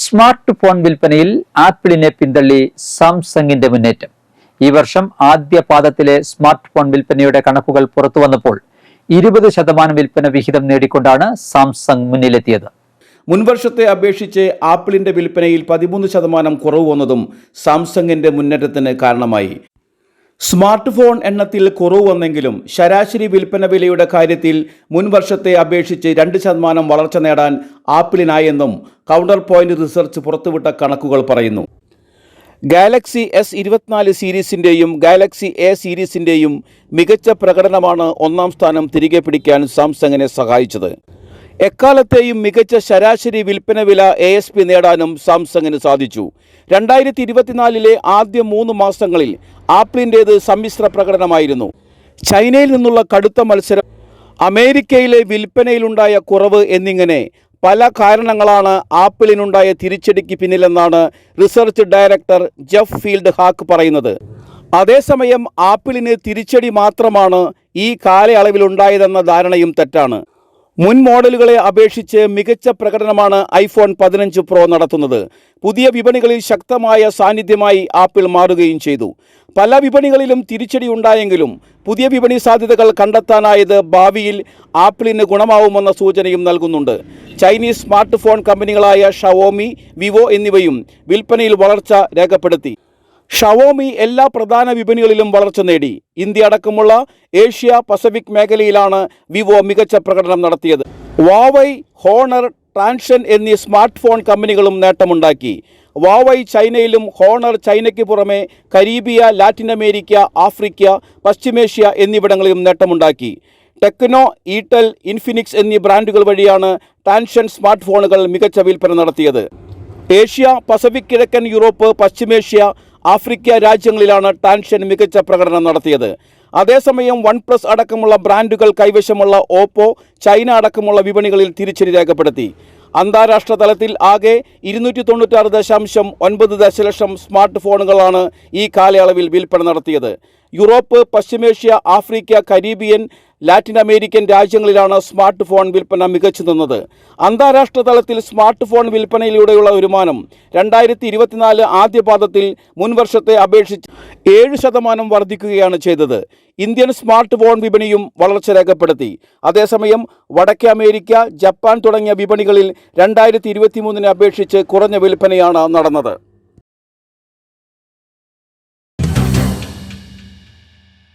Smart phone വിൽപ്പനയിൽ ആപ്പിളിനെ പിന്തള്ളി സാംസങ്ങിന്റെ മുന്നേറ്റം. ഈ വർഷം ആദ്യ പാദത്തിലെ സ്മാർട്ട് ഫോൺ വിൽപ്പനയുടെ കണക്കുകൾ പുറത്തു വന്നപ്പോൾ ഇരുപത് ശതമാനം വിൽപ്പന വിഹിതം നേടിക്കൊണ്ടാണ് സാംസങ് മുന്നിലെത്തിയത്. മുൻവർഷത്തെ അപേക്ഷിച്ച് ആപ്പിളിന്റെ വിൽപ്പനയിൽ പതിമൂന്ന് ശതമാനം കുറവ് വന്നതും സാംസങ്ങിന്റെ മുന്നേറ്റത്തിന് കാരണമായി. സ്മാർട്ട് ഫോൺ എണ്ണത്തിൽ കുറവ് വന്നെങ്കിലും ശരാശരി വിൽപ്പന വിലയുടെ കാര്യത്തിൽ മുൻ വർഷത്തെ അപേക്ഷിച്ച് രണ്ട് ശതമാനം വളർച്ച നേടാൻ ആപ്പിളിനായെന്നും കൗണ്ടർ പോയിന്റ് റിസർച്ച് പുറത്തുവിട്ട കണക്കുകൾ പറയുന്നു. ഗാലക്സി എസ് ഇരുപത്തിനാല് സീരീസിന്റെയും ഗാലക്സി എ സീരീസിന്റെയും മികച്ച പ്രകടനമാണ് ഒന്നാം സ്ഥാനം തിരികെ പിടിക്കാൻ സാംസങ്ങിനെ സഹായിച്ചത്. എക്കാലത്തെയും മികച്ച ശരാശരി വിൽപ്പന വില എ എസ് പി നേടാനും സാംസങ്ങിന് സാധിച്ചു. രണ്ടായിരത്തി ഇരുപത്തിനാലിലെ ആദ്യ മൂന്ന് മാസങ്ങളിൽ ആപ്പിളിന്റേത് സമ്മിശ്ര പ്രകടനമായിരുന്നു. ചൈനയിൽ നിന്നുള്ള കടുത്ത മത്സരം അമേരിക്കയിലെ വിൽപ്പനയിലുണ്ടായ കുറവ് എന്നിങ്ങനെ പല കാരണങ്ങളാണ് ആപ്പിളിനുണ്ടായ തിരിച്ചടിക്ക് പിന്നിലെന്നാണ് research director Jeff field hack പറയുന്നത്. അതേസമയം ആപ്പിളിന് തിരിച്ചടി മാത്രമാണ് ഈ കാലയളവിലുണ്ടായതെന്ന ധാരണയും തെറ്റാണ്. മുൻ മോഡലുകളെ അപേക്ഷിച്ച് മികച്ച പ്രകടനമാണ് ഐഫോൺ പതിനഞ്ച് പ്രോ നടത്തുന്നത്. പുതിയ വിപണികളിൽ ശക്തമായ സാന്നിധ്യമായി ആപ്പിൾ മാറുകയും ചെയ്തു. പല വിപണികളിലും തിരിച്ചടി ഉണ്ടായെങ്കിലും പുതിയ വിപണി സാധ്യതകൾ കണ്ടെത്താനായത് ഭാവിയിൽ ആപ്പിളിന് ഗുണമാവുമെന്ന സൂചനയും നൽകുന്നുണ്ട്. ചൈനീസ് സ്മാർട്ട് ഫോൺ കമ്പനികളായ ഷവോമി വിവോ എന്നിവയും വിൽപ്പനയിൽ വളർച്ച രേഖപ്പെടുത്തി. ഷവോമി എല്ലാ പ്രധാന വിപണികളിലും വളർച്ച നേടി. ഇന്ത്യ അടക്കമുള്ള ഏഷ്യ പസഫിക് മേഖലയിലാണ് വിവോ മികച്ച പ്രകടനം നടത്തിയത്. വാവൈ ഹോണർ ട്രാൻഷൻ എന്നീ സ്മാർട്ട് ഫോൺ കമ്പനികളും നേട്ടമുണ്ടാക്കി. വാവൈ ചൈനയിലും ഹോണർ ചൈനയ്ക്ക് പുറമെ കരീബിയ ലാറ്റിൻ അമേരിക്ക ആഫ്രിക്ക പശ്ചിമേഷ്യ എന്നിവിടങ്ങളിലും നേട്ടമുണ്ടാക്കി. ടെക്നോ ഈട്ടൽ ഇൻഫിനിക്സ് എന്നീ ബ്രാൻഡുകൾ വഴിയാണ് ട്രാൻഷൻ സ്മാർട്ട് ഫോണുകൾ മികച്ച വിൽപ്പന നടത്തിയത്. ഏഷ്യ പസഫിക് കിഴക്കൻ യൂറോപ്പ് പശ്ചിമേഷ്യ ആഫ്രിക്ക രാജ്യങ്ങളിലാണ് ടാൻഷൻ മികച്ച പ്രകടനം നടത്തിയത്. അതേസമയം വൺ പ്ലസ് അടക്കമുള്ള ബ്രാൻഡുകൾ കൈവശമുള്ള ഓപ്പോ ചൈന അടക്കമുള്ള വിപണികളിൽ തിരിച്ചടി രേഖപ്പെടുത്തി. അന്താരാഷ്ട്ര തലത്തിൽ ആകെ ഇരുന്നൂറ്റി തൊണ്ണൂറ്റാറ് ദശാംശം ഒൻപത് ദശലക്ഷം സ്മാർട്ട് ഫോണുകളാണ് ഈ കാലയളവിൽ വിൽപ്പന നടത്തിയത്. യൂറോപ്പ് പശ്ചിമേഷ്യ ആഫ്രിക്ക കരീബിയൻ ലാറ്റിൻ അമേരിക്കൻ രാജ്യങ്ങളിലാണ് സ്മാർട്ട് ഫോൺ വിൽപ്പന മികച്ചു നിന്നത്. അന്താരാഷ്ട്ര തലത്തിൽ സ്മാർട്ട് ഫോൺ വിൽപ്പനയിലൂടെയുള്ള വരുമാനം രണ്ടായിരത്തി ഇരുപത്തിനാല് ആദ്യപാദത്തിൽ മുൻവർഷത്തെ അപേക്ഷിച്ച് ഏഴ് ശതമാനം വർദ്ധിക്കുകയാണ് ചെയ്തത്. ഇന്ത്യൻ സ്മാർട്ട് ഫോൺ വിപണിയും വളർച്ച രേഖപ്പെടുത്തി. അതേസമയം വടക്കേ അമേരിക്ക ജപ്പാൻ തുടങ്ങിയ വിപണികളിൽ രണ്ടായിരത്തി ഇരുപത്തിമൂന്നിനെ അപേക്ഷിച്ച് കുറഞ്ഞ വിൽപ്പനയാണ് നടന്നത്.